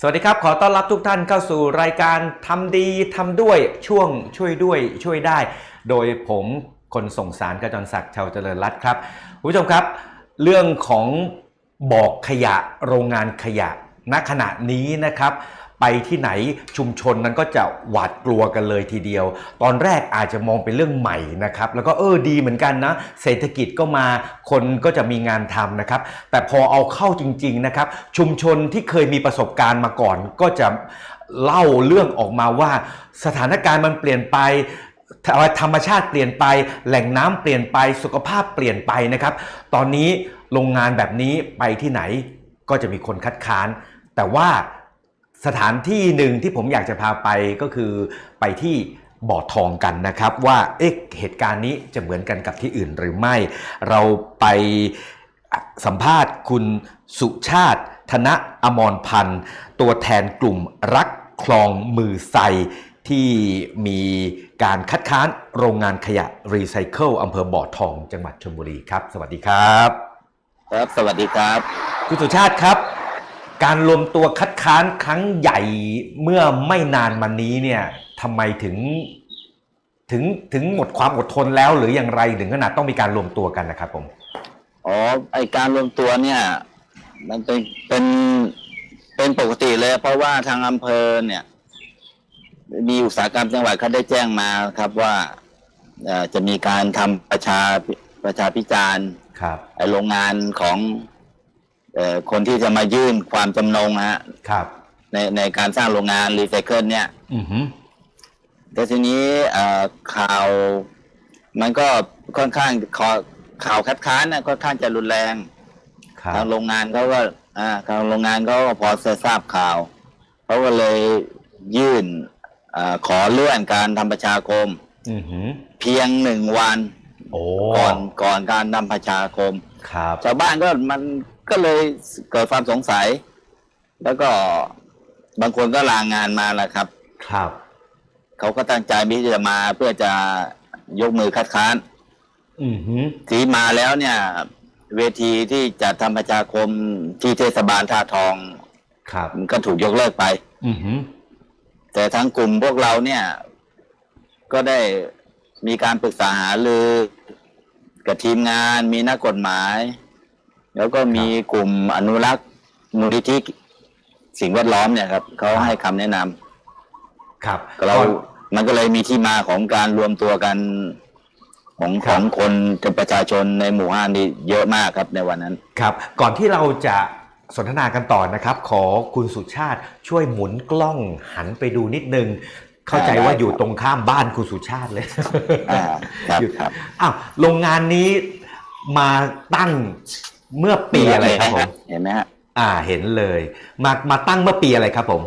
สวัสดีครับ ขอต้อนรับทุกท่านเข้าสู่รายการทำดีทำด้วยช่วงช่วยด้วยช่วยได้ โดยผมคนส่งสารกระจรศักดิ์ชาวเจริญรัตครับผู้ชมครับ เรื่องของบอกขยะโรงงานขยะณขณะนี้นะครับ ไปที่ไหนชุมชนนั้นก็จะหวาดกลัวกันเลยทีเดียว ตอนแรกอาจจะมองเป็นเรื่องใหม่นะครับแล้วก็เออดีเหมือนกันนะ เศรษฐกิจก็มาคนก็จะมีงานทำนะครับ แต่พอเอาเข้าจริงๆนะครับ ชุมชนที่เคยมีประสบการณ์มาก่อน ก็จะเล่าเรื่องออกมาว่า สถานการณ์มันเปลี่ยนไปธรรมชาติเปลี่ยนไป แหล่งน้ำเปลี่ยนไปสุขภาพเปลี่ยนไปนะครับ ตอนนี้โรงงานแบบนี้ไปที่ไหนก็จะมีคนคัดค้าน แต่ว่า สถานที่หนึ่งที่ผมอยากจะพาไปก็คือไปที่บ่อทองกันนะครับ ว่าเอ๊ะเหตุการณ์นี้จะเหมือนกันกับที่อื่นหรือไม่ เราไปสัมภาษณ์คุณสุชาติ ธนอมรพันธ์ ตัวแทนกลุ่มรักคลองมือไซที่มีการคัดค้านโรงงานขยะรีไซเคิลอำเภอบ่อทองจังหวัดชลบุรีครับ สวัสดีครับ ครับ สวัสดีครับ คุณสุชาติครับ การรวมตัวคัดค้านครั้งใหญ่เมื่อไม่นานมานี้เนี่ยทำไมถึงถึงถึงหมดความอดทนแล้วหรืออย่างไรถึงขนาดต้องมีการรวมตัวกันนะครับผมอ๋อไอการรวมตัวเนี่ยมันเป็นเป็นเป็นปกติเลย เพราะว่าทางอำเภอเนี่ย มีอุตสาหกรรมจังหวัดเขาได้แจ้งมาครับว่าเอ่อจะมีการทำประชาประชาพิจารณ์ครับไอโรงงานของเอ่อ คนที่จะมายื่นความจำนงนะฮะครับ ในในการสร้างโรงงานรีไซเคิลเนี่ยอือหือแต่ทีนี้เอ่อข่าวมันก็ค่อนข้างขอข่าวคัดค้านนะค่อนข้างจะรุนแรงครับทางโรงงานเขาก็อ่าทางโรงงานเขาก็พอจะทราบข่าวเขาก็เลยยื่นอาขอเลื่อนการทำประชาคมอือหือเพียงหนึ่งวันโอ้ก่อนก่อนการทำประชาคมครับชาวบ้านก็มัน ก็เลยเกิดความสงสัย แล้วก็บางคนก็ลางงานมาแหละครับ ครับ เขาก็ตั้งใจที่จะมาเพื่อจะยกมือคัดค้านอือหือทีมาแล้วเนี่ย เวทีที่จะทำประชาคมที่เทศบาลท่าทองครับมันก็ถูกยกเลิกไป อือหือแต่ทั้งกลุ่มพวกเราเนี่ย ก็ได้มีการปรึกษาหารือกับทีมงานมีนักกฎหมาย แล้วก็มีกลุ่มอนุรักษ์มูลนิธิสิ่งแวดล้อมเนี่ยครับเขาให้คำแนะนำครับเราก่อน มันก็เลยมีที่มาของการรวมตัวกันของคขรับ องคนกับประชาชนในหมู่ห้านี่เยอะมากครับในวันนั้น ครับ ก่อนที่เราจะสนทนากันต่อนะครับ ขอคุณสุชาติช่วยหมุนกล้องหันไปดูนิดนึง เข้าใจว่าอยู่ตรงข้ามบ้านคุณสุชาติเลย อ่าครับอยู่ ครับ อ้าวโรงงานนี้มาตั้ง เมื่อปีอะไรครับผมเห็นไหมฮะอ่าเห็นเลย มามาตั้งเมื่อปีอะไรครับผม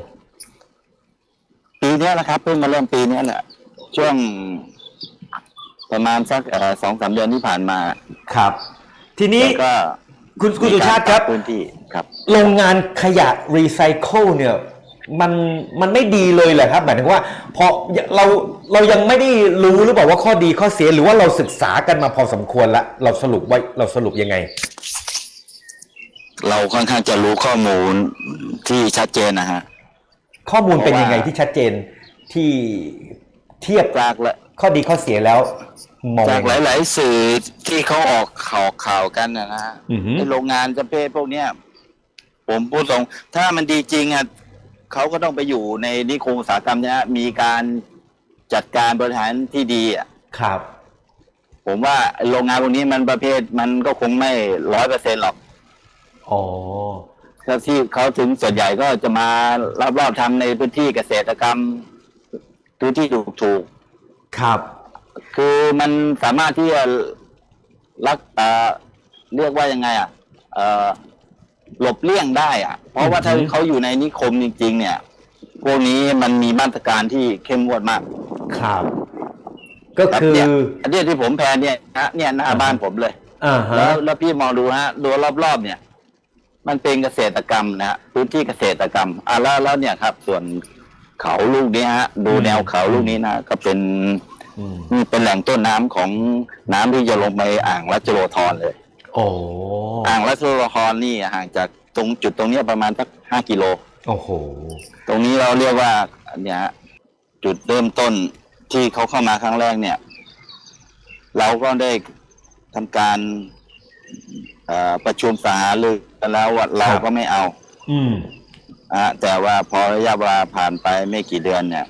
ปีเนี้ยแหละครับเพิ่งมาเริ่มปีเนี้ยแหละช่วงประมาณสักเอ่อสองสามเดือนที่ผ่านมาครับ ทีนี้แล้วก็คุณคุณสุชาติครับมีกปพื้นที่ครับ โรงงานขยะรีไซเคิลเนี่ยมันมันไม่ดีเลยเหรอครับหมายถึงว่าพอเราเรายังไม่ได้รู้หรือเปล่าว่าข้อดีข้อเสียหรือว่าเราศึกษากันมาพอสมควรแล้วเราสรุปไว้เราสรุปยังไง เราค่อนข้างจะรู้ข้อมูลที่ชัดเจนนะฮะ ข้อมูลเป็นเพราะว่ายังไงที่ชัดเจนที่เทียบจากละข้อดีข้อเสียแล้วมองจากยังหไงลาย ๆ สื่อที่เขาออกข่าวข่าวกันนะนะฮะอือหือในโรงงานประเภทพวกเนี้ยผมพูดตรงถ้ามันดีจริงอะเขาก็ต้องไปอยู่ในนิคมอุตสาหกรรมเนี้ยมีการจัดการบริหารที่ดีอะ ครับ ผมว่าโรงงานพวกนี้มันประเภทมันก็คงไม่ร้อยเปอร์เซ็นหรอก อ๋อก็ที่เขาถึงส่วนใหญ่ก็จะมารอบๆทำในพื้นที่เกษตรกรรมพื้นที่ถูกครับ ๆคือมันสามารถที่จะรักเอ่อเรียกว่ายังไงอะเอ่อหลบเลี่ยงได้ อะ เพราะว่าถ้าอือฮึ เขาอยู่ในนิคมจริง ๆ เนี่ย พวกนี้มันมีมาตรการที่เข้มงวดมาก ครับ ก็รับคือเนี่ยอันเนี้ยที่ผมแพนเนี่ยฮะเนี่ยหน้าอ่าฮะบ้านผมเลย อ่าฮะแล้วแล้วพี่มองดูฮะดูรอบๆเนี่ย มันเป็นเกษตรกรรมนะฮะพื้นที่เกษตรกรรมอะแล้วแล้วเนี่ยครับ ส่วนเขาลูกนี้ฮะ ดูแนวเขาลูกนี้นะก็เป็นอืมนี่เป็นแหล่งต้นน้ำของน้ำที่จะลงไปอ่างรัชโลธรเลย โอ้อ่างรัชโลธรนี่ห่างจากตรงจุดตรงเนี้ยประมาณสักห้ากิโล โอ้โห ตรงนี้เราเรียกว่าอันเนี้ยฮะจุดเริ่มต้นที่เขาเข้ามาครั้งแรกเนี่ย เราก็ได้ทำการเอ่อประชุมสาหารือ กันแล้วว่าเราก็ไม่เอา อืมอะแต่ว่าพอระยะเวลาผ่านไปไม่กี่เดือนเนี่ย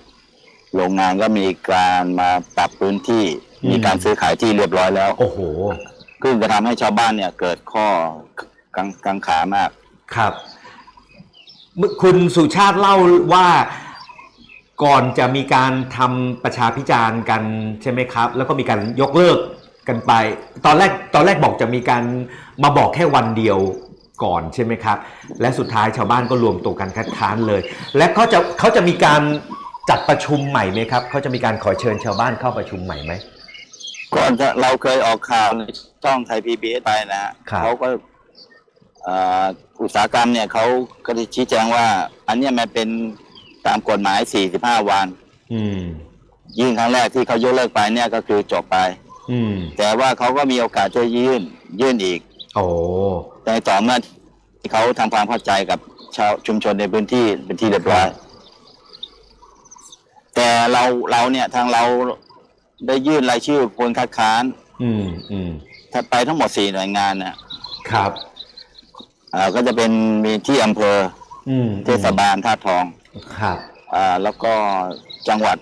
โรงงานก็มีการมาปรับพื้นที่อืมมีการซื้อขายที่เรียบร้อยแล้ว โอ้โหซึ่งจะทำให้ชาวบ้านเนี่ย เกิดข้อกังกังขามาก ครับเมื่อคุณสุชาติเล่าว่าก่อนจะมีการทำประชาพิจารณ์กันใช่ไหมครับ แล้วก็มีการยกเลิกกันไป ตอนแรกตอนแรกบอกจะมีการมาบอกแค่วันเดียว ก่อนใช่ไหมครับ และสุดท้ายชาวบ้านก็รวมตัวกันคัดค้านเลย และเขาจะเขาจะมีการจัดประชุมใหม่ไหมครับเขาจะมีการขอเชิญชาวบ้านเข้าประชุมใหม่ไหมก่อนจะเราเคยออกข่าวในช่องไทยพีบีเอสไปนะฮะครับ เขาก็เอ่ออุตสาหกรรมเนี่ยเขาก็ได้ชี้แจงว่า อันเนี้ยมันเป็นตามกฎหมาย 45 วัน อืม ยื่นครั้งแรกที่เขายกเลิกไปเนี่ยก็คือจบไป อืมแต่ว่าเขาก็มีโอกาสจะยื่นยื่นอีก โอ้ แต่ต่อเมื่อที่เขาทำความเข้าใจกับชาวชุมชนในพื้นที่เป็นที่เรียบร้อย แต่เราเราเนี่ยทางเราได้ยื่นรายชื่อคนคัดค้าน อืมอืมถ้าไปทั้งหมดสี่หน่วยงานเนี่ยครับอ่าก็จะเป็นมีที่อำเภออืมเทศบาลท่าตุทองครับอ่าแล้วก็จังหวัด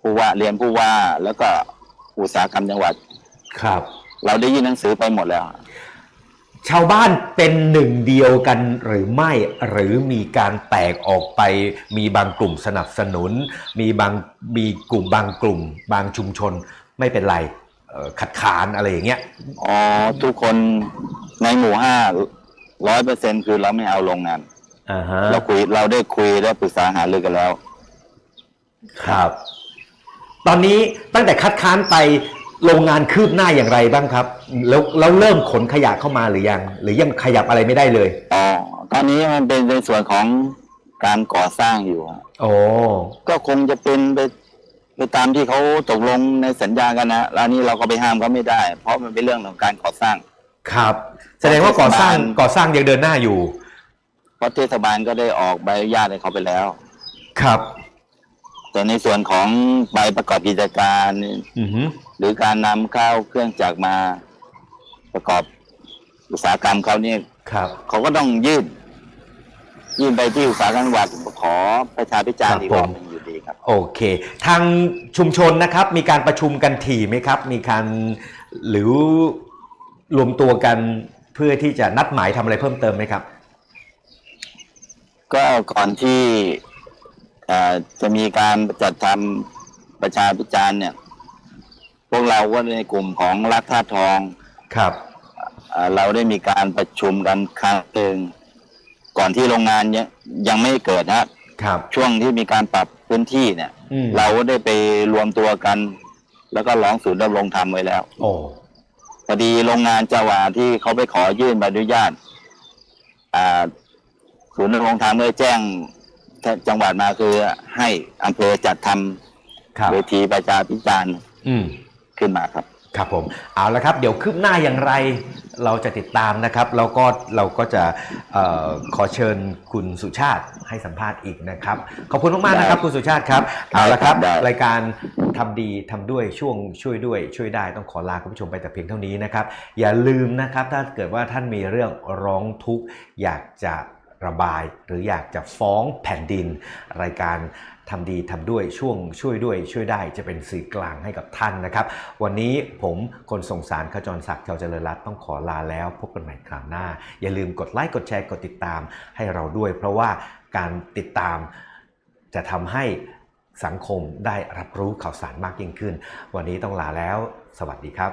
ผู้ว่าเรียนผู้ว่าแล้วก็อุตสาหกรรมจังหวัดครับ เราได้ยื่นหนังสือไปหมดแล้ว ชาวบ้านเป็นหนึ่งเดียวกันหรือไม่หรือมีการแตกออกไป มีบางกลุ่มสนับสนุน มีบางมีกลุ่มบางกลุ่ม บางชุมชนไม่เป็นไรเอ่อขัดขานอะไรอย่างเงี้ยอ๋อทุกคนในหมู่ห้าร้อยเปอร์เซ็นคือเราไม่เอาโรงงานอ่าฮะเราคุยเราได้คุยและปรึกษาหารือกันแล้ว ครับ ตอนนี้ตั้งแต่คัดค้านไป โรงงานคืบหน้าอย่างไรบ้างครับ แล้วแล้วเริ่มขนขยะเข้ามาหรือยัง หรือยังขยับอะไรไม่ได้เลยอ๋อตอนนี้มันเป็นในส่วนของการก่อสร้างอยู่อะโอ้ก็คงจะเป็นไปไปตามที่เขาตกลงในสัญญากันนะแล้วนี่เราก็ไปห้ามเขาไม่ได้ เพราะมันเป็นเรื่องของการก่อสร้าง ครับ แสดงว่าก่อสร้างก่อสร้างยังเดินหน้าอยู่ เพราะเทศบาลก็ได้ออกใบอนุญาตให้เขาไปแล้ว ครับ แต่ในส่วนของใบประกอบกิจการนี่อือฮึหรือการนำเข้าเครื่องจักรมาประกอบอุตสาหกรรมเขาเนี่ยครับ เขาก็ต้องยื่นยื่นไปที่อุตสาหกรรมจังหวัดขอประชาพิจารณ์อีกรอบหนึ่งอยู่ดีครับ โอเค ทางชุมชนนะครับ มีการประชุมกันถี่ไหมครับ มีการหรือรวมตัวกันเพื่อที่จะนัดหมายทำอะไรเพิ่มเติมไหมครับ ก็ก่อนที่เอ่อ จะมีการจัดทำประชาพิจารณ์เนี่ย พวกเราก็ในกลุ่มของรัฐท่าตุทองครับเอ่อเราได้มีการประชุมกันครั้งหนึ่งก่อนที่โรงงานยังยังไม่เกิดนะครับ ช่วงที่มีการปรับพื้นที่เนี่ยอืมเราได้ไปรวมตัวกัน แล้วก็ร้องศูนย์ดำรงธรรมไว้แล้ว โอ้พอดีโรงงานจาวาที่เขาไปขอยื่นใบอนุญาต อ่า ศูนย์ดำรงธรรมเลยแจ้ง จังหวัดมาคือให้อำเภอจัดทครับำเวทีประชาพิจารณ์อืมขึ้นมาครับ ครับผม เอาละครับ เดี๋ยวคืบหน้าอย่างไรเราจะติดตามนะครับ แล้วก็เราก็จะเออขอเชิญคุณสุชาติให้สัมภาษณ์อีกนะครับ ขอบคุณมากๆนะครับ คุณสุชาติครับเอาละครับได้รายการทำดีทำด้วยช่วงช่วยด้วย ช่วยได้ต้องขอลาคุณผู้ชมไปแต่เพียงเท่านี้นะครับ อย่าลืมนะครับ ถ้าเกิดว่าท่านมีเรื่องร้องทุกข์อยากจะ ระบาย หรืออยากจะฟ้องแผ่นดิน รายการทำดีทำด้วยช่วงช่วยด้วยช่วยได้จะเป็นสื่อกลางให้กับท่านนะครับ วันนี้ผมคนส่งสารขจรศักดิ์เจ้าเจริญรัตน์ต้องขอลาแล้วพบกันใหม่คราวหน้า อย่าลืมกดไลค์กดแชร์กดติดตามให้เราด้วย เพราะว่าการติดตามจะทำให้สังคมได้รับรู้ข่าวสารมากยิ่งขึ้น วันนี้ต้องลาแล้ว สวัสดีครับ